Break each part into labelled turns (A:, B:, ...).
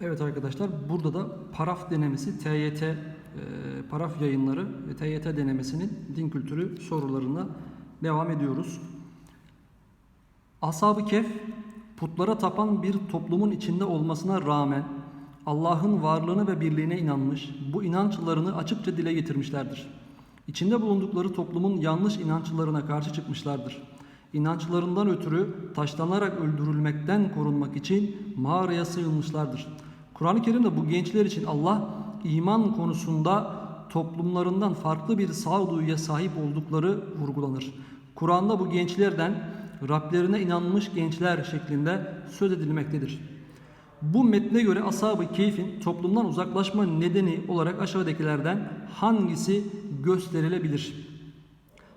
A: Evet arkadaşlar burada da paraf denemesi TYT e, paraf yayınları ve TYT denemesinin din kültürü sorularına devam ediyoruz. Ashab-ı Kehf putlara tapan bir toplumun içinde olmasına rağmen Allah'ın varlığına ve birliğine inanmış, bu inançlarını açıkça dile getirmişlerdir. İçinde bulundukları toplumun yanlış inançlarına karşı çıkmışlardır. İnançlarından ötürü taşlanarak öldürülmekten korunmak için mağaraya sığınmışlardır. Kur'an-ı Kerim'de bu gençler için Allah iman konusunda toplumlarından farklı bir sağduyuya sahip oldukları vurgulanır. Kur'an'da bu gençlerden Rablerine inanmış gençler şeklinde söz edilmektedir. Bu metne göre ashab-ı keyfin toplumdan uzaklaşma nedeni olarak aşağıdakilerden hangisi gösterilebilir?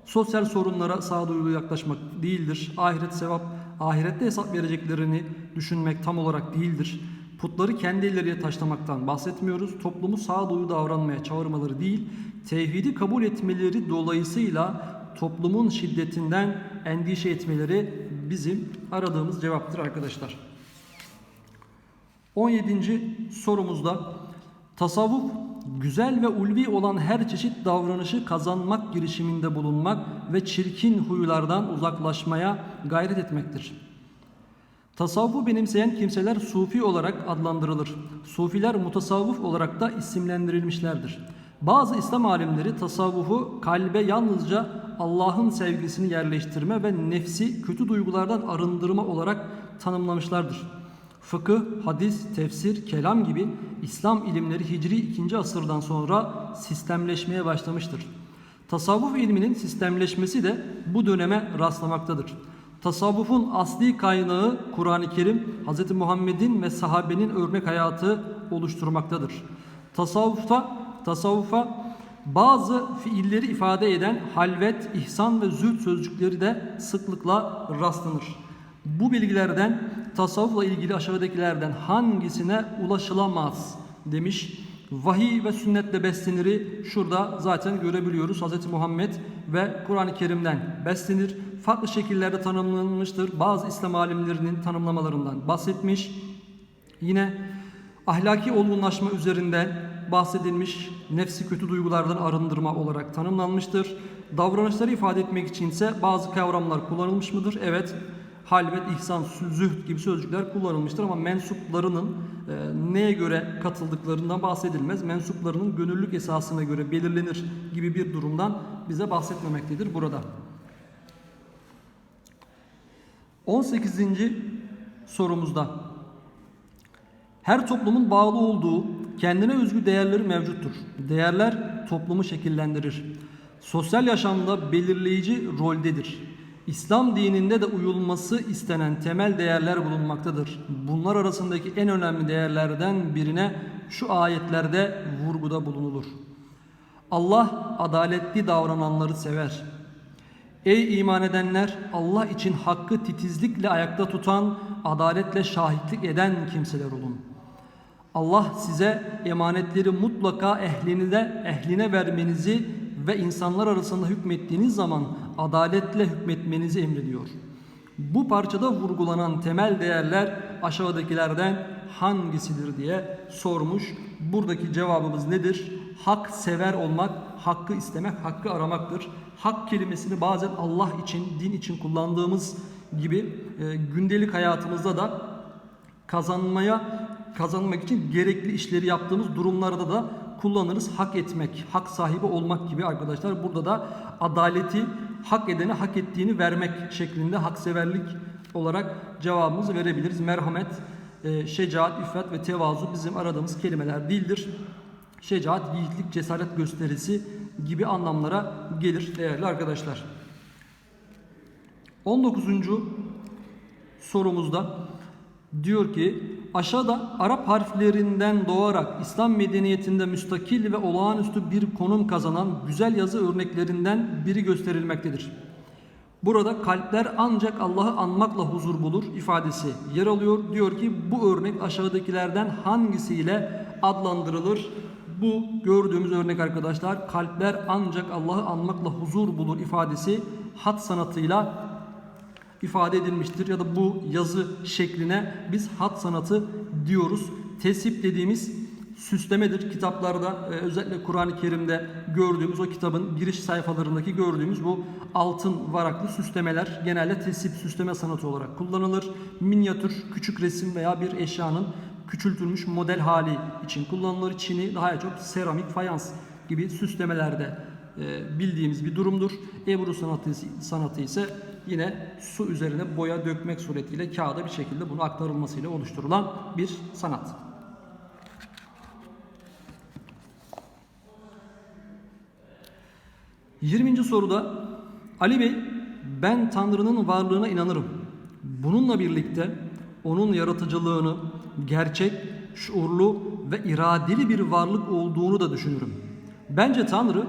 A: Sosyal sorunlara sağduyulu yaklaşmak değildir. Ahiret sevap, ahirette hesap vereceklerini düşünmek tam olarak değildir. Putları kendi elleriyle taşlamaktan bahsetmiyoruz. Toplumu sağduyu davranmaya çağırmaları değil, tevhidi kabul etmeleri dolayısıyla toplumun şiddetinden endişe etmeleri bizim aradığımız cevaptır arkadaşlar. 17. sorumuzda tasavvuf güzel ve ulvi olan her çeşit davranışı kazanmak girişiminde bulunmak ve çirkin huylardan uzaklaşmaya gayret etmektir. Tasavvufu benimseyen kimseler sufi olarak adlandırılır. Sufiler mutasavvuf olarak da isimlendirilmişlerdir. Bazı İslam alimleri tasavvufu kalbe yalnızca Allah'ın sevgisini yerleştirme ve nefsi kötü duygulardan arındırma olarak tanımlamışlardır. Fıkıh, hadis, tefsir, kelam gibi İslam ilimleri Hicri 2. asırdan sonra sistemleşmeye başlamıştır. Tasavvuf ilminin sistemleşmesi de bu döneme rastlamaktadır. Tasavvufun asli kaynağı Kur'an-ı Kerim, Hz. Muhammed'in ve sahabenin örnek hayatı oluşturmaktadır. Tasavvufta, tasavvufa bazı fiilleri ifade eden halvet, ihsan ve zühd sözcükleri de sıklıkla rastlanır. Bu bilgilerden tasavvufla ilgili aşağıdakilerden hangisine ulaşılamaz demiş. Vahiy ve sünnetle besleniri şurada zaten görebiliyoruz. Hz. Muhammed ve Kur'an-ı Kerim'den beslenir. Farklı şekillerde tanımlanmıştır. Bazı İslam alimlerinin tanımlamalarından bahsetmiş. Yine ahlaki olgunlaşma üzerinden bahsedilmiş, nefsi kötü duygulardan arındırma olarak tanımlanmıştır. Davranışları ifade etmek içinse bazı kavramlar kullanılmış mıdır? Evet, halvet, ihsan, zühd gibi sözcükler kullanılmıştır ama mensuplarının e, neye göre katıldıklarından bahsedilmez. Mensuplarının gönüllülük esasına göre belirlenir gibi bir durumdan bize bahsetmemektedir burada. 18. sorumuzda her toplumun bağlı olduğu kendine özgü değerleri mevcuttur. Değerler toplumu şekillendirir. Sosyal yaşamda belirleyici roldedir. İslam dininde de uyulması istenen temel değerler bulunmaktadır. Bunlar arasındaki en önemli değerlerden birine şu ayetlerde vurguda bulunulur. Allah adaletli davrananları sever. Ey iman edenler Allah için hakkı titizlikle ayakta tutan, adaletle şahitlik eden kimseler olun. Allah size emanetleri mutlaka ehline ehline vermenizi ve insanlar arasında hükmettiğiniz zaman adaletle hükmetmenizi emrediyor. Bu parçada vurgulanan temel değerler aşağıdakilerden hangisidir diye sormuş. Buradaki cevabımız nedir? Hak sever olmak, hakkı istemek, hakkı aramaktır. Hak kelimesini bazen Allah için, din için kullandığımız gibi e, gündelik hayatımızda da kazanmaya kazanmak için gerekli işleri yaptığımız durumlarda da kullanırız. Hak etmek, hak sahibi olmak gibi arkadaşlar. Burada da adaleti hak edene hak ettiğini vermek şeklinde hakseverlik olarak cevabımızı verebiliriz. Merhamet, e, şecaat, iffet ve tevazu bizim aradığımız kelimeler değildir. Şecaat, yiğitlik, cesaret gösterisi gibi anlamlara gelir değerli arkadaşlar. 19. sorumuzda diyor ki aşağıda Arap harflerinden doğarak İslam medeniyetinde müstakil ve olağanüstü bir konum kazanan güzel yazı örneklerinden biri gösterilmektedir. Burada kalpler ancak Allah'ı anmakla huzur bulur ifadesi yer alıyor. Diyor ki bu örnek aşağıdakilerden hangisiyle adlandırılır? Bu gördüğümüz örnek arkadaşlar kalpler ancak Allah'ı anmakla huzur bulur ifadesi hat sanatıyla ifade edilmiştir ya da bu yazı şekline biz hat sanatı diyoruz. tesip dediğimiz süslemedir. Kitaplarda e, özellikle Kur'an-ı Kerim'de gördüğümüz o kitabın giriş sayfalarındaki gördüğümüz bu altın varaklı süslemeler genelde tesip süsleme sanatı olarak kullanılır. Minyatür, küçük resim veya bir eşyanın küçültülmüş model hali için kullanılır. Çini daha çok seramik, fayans gibi süslemelerde e, bildiğimiz bir durumdur. Ebru sanatı, sanatı ise yine su üzerine boya dökmek suretiyle kağıda bir şekilde bunu aktarılmasıyla oluşturulan bir sanat. Yirminci soruda Ali Bey ben Tanrı'nın varlığına inanırım. Bununla birlikte onun yaratıcılığını gerçek, şuurlu ve iradeli bir varlık olduğunu da düşünürüm. Bence Tanrı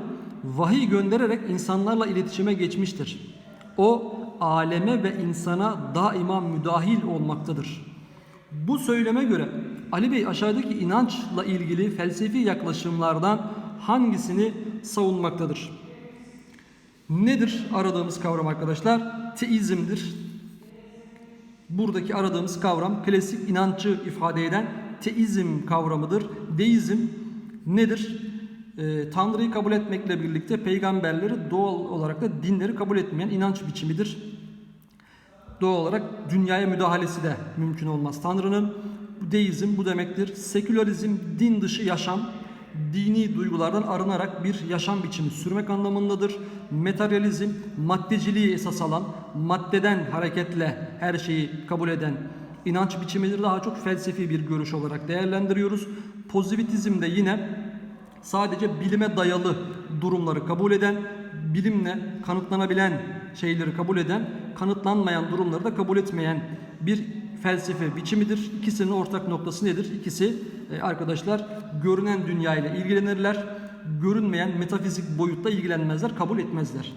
A: vahiy göndererek insanlarla iletişime geçmiştir. O aleme ve insana daima müdahil olmaktadır. Bu söyleme göre Ali Bey aşağıdaki inançla ilgili felsefi yaklaşımlardan hangisini savunmaktadır? Nedir aradığımız kavram arkadaşlar? Teizmdir. Buradaki aradığımız kavram klasik inancı ifade eden teizm kavramıdır. Deizm nedir? Ee, Tanrı'yı kabul etmekle birlikte peygamberleri doğal olarak da dinleri kabul etmeyen inanç biçimidir. Doğal olarak dünyaya müdahalesi de mümkün olmaz. Tanrı'nın deizm bu demektir. Sekülerizm din dışı yaşam, dini duygulardan arınarak bir yaşam biçimi sürmek anlamındadır. Materyalizm maddeciliği esas alan, maddeden hareketle her şeyi kabul eden inanç biçimidir. Daha çok felsefi bir görüş olarak değerlendiriyoruz. Pozitivizm de yine sadece bilime dayalı durumları kabul eden, bilimle kanıtlanabilen şeyleri kabul eden, kanıtlanmayan durumları da kabul etmeyen bir felsefe biçimidir. İkisinin ortak noktası nedir? İkisi e, arkadaşlar görünen dünya ile ilgilenirler. Görünmeyen metafizik boyutta ilgilenmezler, kabul etmezler.